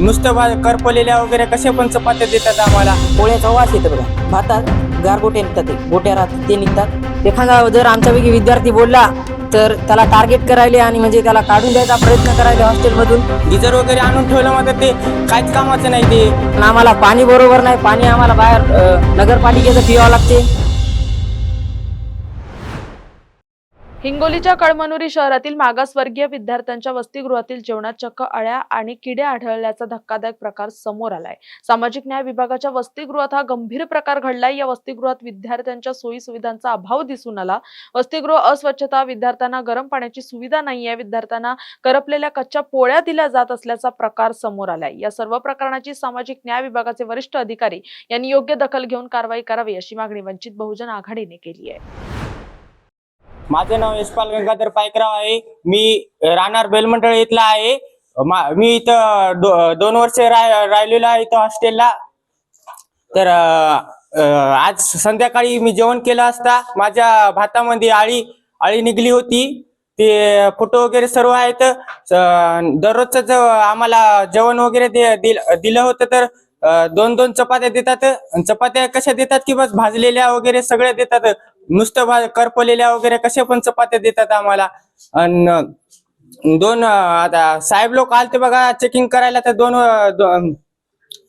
नुसतं भा करपलेल्या वगैरे कशा पण चपात्या देतात आम्हाला. पोळ्याचा वास येतो बघा. भातात गारगोटे निघतात ते. गोट्या राहतात ते निघतात. एखादा जर आमच्यापैकी विद्यार्थी बोलला तर त्याला टार्गेट करायले आणि म्हणजे त्याला काढून द्यायचा प्रयत्न करायले हॉस्टेलमधून. गिजर वगैरे आणून ठेवलं मात्र ते काहीच कामाचं नाही ते. आम्हाला पाणी बरोबर नाही. पाणी आम्हाला बाहेर अ, नगरपालिकेचं पिवावं लागते. हिंगोलीच्या कळमनुरी शहरातील मागासवर्गीय विद्यार्थ्यांच्या वसतिगृहातील जेवणात चक्क अळ्या आणि किडे आढळल्याचा धक्कादायक प्रकार समोर आलाय. सामाजिक न्याय विभागाच्या वसतिगृहात हा गंभीर प्रकार घडलाय. या वसतिगृहात विद्यार्थ्यांच्या सोयी सुविधांचा अभाव दिसून आला. वसतिगृह अस्वच्छता विद्यार्थ्यांना गरम पाण्याची सुविधा नाहीये. विद्यार्थ्यांना करपलेल्या कच्च्या पोळ्या दिल्या जात असल्याचा प्रकार समोर आलाय. या सर्व प्रकरणाची सामाजिक न्याय विभागाचे वरिष्ठ अधिकारी यांनी योग्य दखल घेऊन कारवाई करावी अशी मागणी वंचित बहुजन आघाडीने केली आहे. माझं नाव यशपाल गंगाधर पायकराव आहे. मी राहणार बेलमंडळ इथला आहे. मी इथं दो, दोन वर्ष राह राहिलेलो आहे इथं हॉस्टेलला. तर आज संध्याकाळी मी जेवण केलं असता. माझ्या भातामध्ये आळी आळी निघली होती. ते फोटो वगैरे सर्व आहेत. दररोजच आम्हाला जेवण वगैरे दिलं होतं. तर दोन दोन चपात्या देतात. चपात्या कशा देतात की बस भाजलेल्या वगैरे सगळ्या देतात. नुसतं भाज करपलेल्या वगैरे कशा पण चपात्या देतात आम्हाला. आणि दोन आता साहेब लोक आलते बघा चेकिंग करायला तर दोन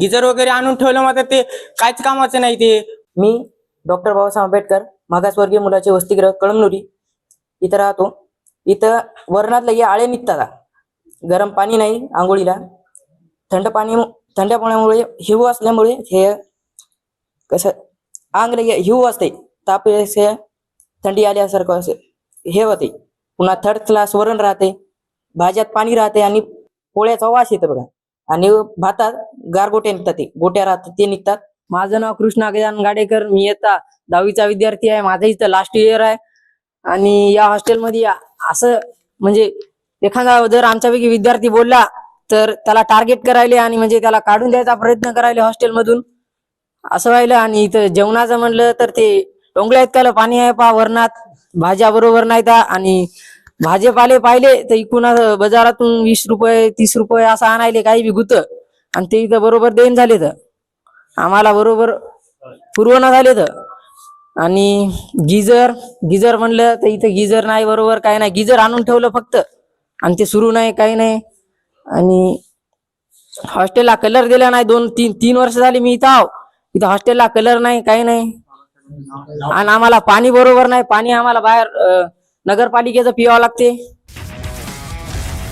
गिजर वगैरे आणून ठेवलं मात्र ते काहीच कामाचं नाही ते. मी डॉक्टर बाबासाहेब आंबेडकर मागासवर्गीय मुलाचे वसतिगृह कळमनुरी इथं राहतो. इथं वरणातलं हे आळे निघतात. गरम पाणी नाही आंघोळीला. थंड पाणी थंड पाण्यामुळे हिव असल्यामुळे हे कसं अंग हिव असते ताप थंडी आल्यासारखं असं. हे होते. पुन्हा थर्ड क्लास वरण राहते. भाज्यात पाणी राहते आणि पोळ्याचा वास येतो बघा. आणि भातात गारगोट्या निघतात ते. गोट्या राहतात ते निघतात. माझं नाव कृष्णा गजान गाडेकर. मी येता दहावीचा विद्यार्थी आहे. माझं इथं लास्ट इयर आहे. आणि या हॉस्टेलमध्ये असं म्हणजे एखादा जर आमच्यापैकी विद्यार्थी बोलला तर त्याला टार्गेट करायले आणि म्हणजे त्याला काढून द्यायचा प्रयत्न करायले हॉस्टेलमधून असं व्हायलं आणि इथं जेवणाचं म्हणलं तर ते डोंगळ्या काल पाणी आहे पा वरणात. भाज्या बरोबर नाही त्या आणि भाजीपाले पाहिले तर इकून बाजारातून वीस रुपये तीस रुपये असं आणायले काही बी आणि ते इथं बरोबर देण झाले तर. आम्हाला बरोबर पुरवणा झाले तर. आणि गिजर गिजर म्हणलं तर इथं गिजर नाही बरोबर काय नाही. गिजर आणून ठेवलं फक्त. आणि ते सुरू नाही काही नाही. आणि हॉस्टेलला कलर दिला नाही दोन तीन तीन वर्ष झाली मी इथं आहो. इथं हॉस्टेलला कलर नाही काही नाही. आणि आम्हाला पाणी बरोबर नाही पाणी आम्हाला बाहेर नगरपालिकेचं पिवावं लागते.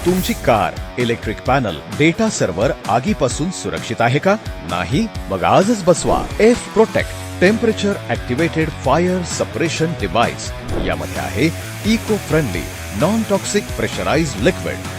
तुमची car electric panel data server आगीपासून सुरक्षित आहे का? नाही मग आजच बसवा. F protect temperature activated fire suppression device यामध्ये आहे eco friendly non toxic pressurise liquid